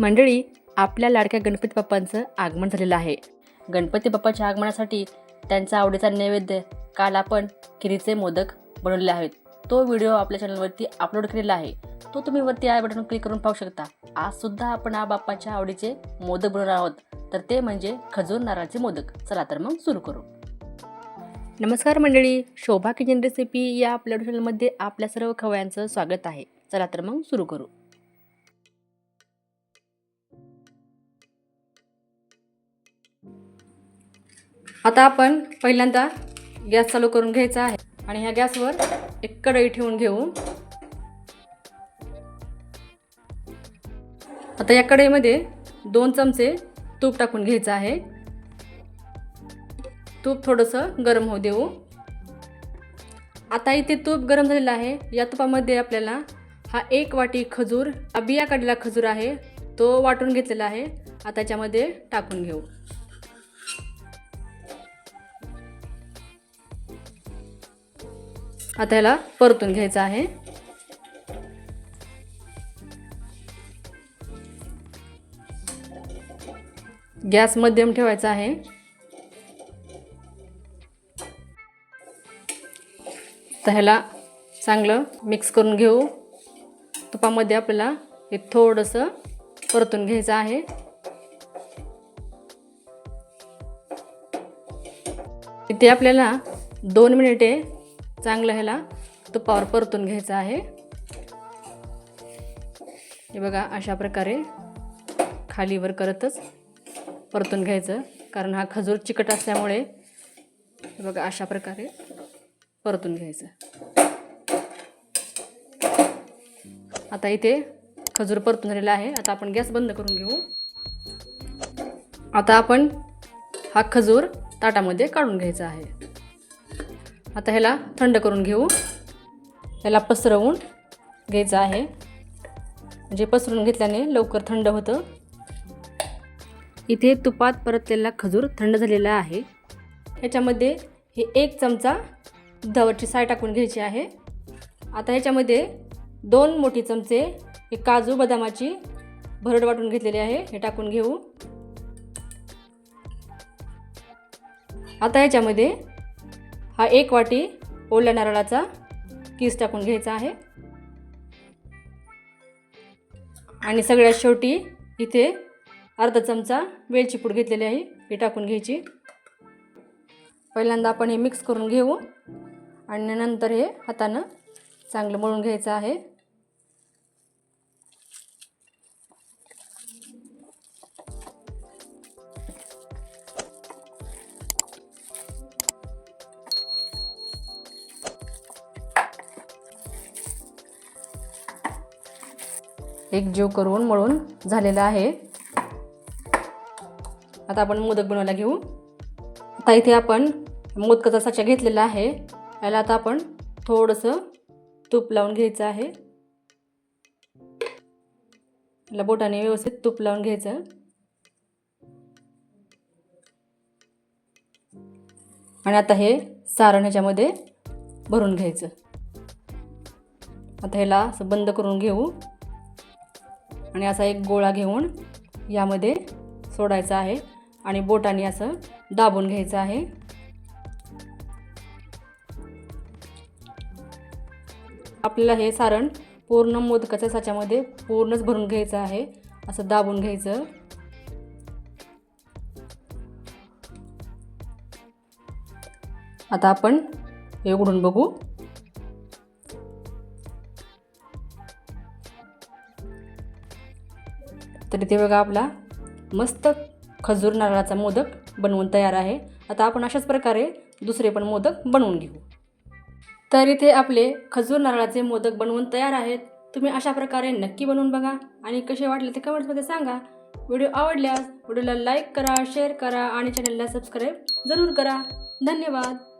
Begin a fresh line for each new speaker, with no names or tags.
मंडळी आपल्या लाडक्या गणपती बाप्पांचं आगमन झालेलं आहे. गणपती बाप्पाच्या आगमनासाठी त्यांचा आवडीचा नैवेद्य काल आपण खिरीचे मोदक बनवलेले आहेत. तो व्हिडिओ आपल्या चॅनलवरती अपलोड केलेला आहे. तो तुम्ही वरती आय बटन क्लिक करून पाहू शकता. आज सुद्धा आपण आ बाप्पाच्या आवडीचे मोदक बनवणार आहोत. तर ते म्हणजे खजूर नारळाचे मोदक. चला तर मग सुरू करू. नमस्कार मंडळी शोभा किचन रेसिपी या आपल्या चॅनलमध्ये आपल्या सर्व खवयांचं स्वागत आहे. चला तर मग सुरू करू. आता आपण पहिल्यांदा गॅस चालू करून घ्यायचा आहे. आणि ह्या गॅसवर एक कढई ठेवून घेऊ. आता या कढईमध्ये दोन चमचे तूप टाकून घ्यायचं आहे. तूप थोडंसं गरम होऊ देऊ. आता इथे तूप गरम झालेलं आहे. या तुपामध्ये आपल्याला हा एक वाटी खजूर हा बिया काढलेला खजूर आहे तो वाटून घेतलेला आहे. आता त्याच्यामध्ये टाकून घेऊ. आता ह्याला परतून घ्यायचं आहे. गॅस मध्यम ठेवायचा आहे. तर ह्याला चांगलं मिक्स करून घेऊ. तुपामध्ये आपल्याला हे थोडंसं परतून घ्यायचं आहे. इथे आपल्याला दोन मिनिटे चांगलं ह्याला. तुपावर परतून घ्यायचं आहे. हे बघा अशा प्रकारे खालीवर करतच परतून घ्यायचं. कारण हा खजूर चिकट असल्यामुळे हे बघा अशा प्रकारे परतून घ्यायचं. आता इथे खजूर परतून झालेला आहे. आता आपण गॅस बंद करून घेऊ. आता आपण हा खजूर ताटामध्ये काढून घ्यायचा आहे. आता ह्याला थंड करून घेऊ. ह्याला पसरवून घ्यायचं आहे. म्हणजे पसरून घेतल्याने लवकर थंड होतं. इथे तुपात परतलेला खजूर थंड झालेला आहे. ह्याच्यामध्ये हे एक चमचा दुधावरची साय टाकून घ्यायची आहे. आता ह्याच्यामध्ये दोन मोठी चमचे हे काजू बदामाची भरड वाटून घेतलेली आहे. हे टाकून घेऊ. आता ह्याच्यामध्ये हा एक वाटी ओल्या नारळाचा किस टाकून घ्यायचा आहे. आणि सगळ्यात शेवटी इथे अर्धा चमचा वेलची पूड घेतलेली आहे ही टाकून घ्यायची. पहिल्यांदा आपण हे मिक्स करून घेऊ आणि नंतर हे हातानं चांगलं मळून घ्यायचं आहे. एक जीव करून मळून झालेला आहे. आता आपण मोदक बनवायला घेऊ. आता इथे आपण मोदकाचा साचा घेतलेला आहे. याला आता आपण थोडंसं तूप लावून घ्यायचं आहे. याला बोटाने व्यवस्थित तूप लावून घ्यायचं. आणि आता हे सारण ह्याच्यामध्ये भरून घ्यायचं. आता ह्याला असं बंद करून घेऊ. आणि असा एक गोळा घेऊन यामध्ये सोडायचा आहे आणि बोटाने असं दाबून घ्यायचं आहे. आपल्याला हे सारण पूर्ण मोदकाच्या साच्यामध्ये पूर्णच भरून घ्यायचं आहे असं दाबून घ्यायचं. आता आपण हे उघडून बघू. तर इथे बघा आपला मस्त खजूर नारळाचा मोदक बनवून तयार आहे. आता आपण अशाच प्रकारे दुसरे पण मोदक बनवून घेऊ. तर इथे आपले खजूर नारळाचे मोदक बनवून तयार आहेत. तुम्ही अशा प्रकारे नक्की बनवून बघा आणि कसे वाटले ते कमेंट्समध्ये सांगा. व्हिडिओ आवडल्यास व्हिडिओला लाईक करा शेअर करा आणि चॅनलला सबस्क्राईब जरूर करा. धन्यवाद.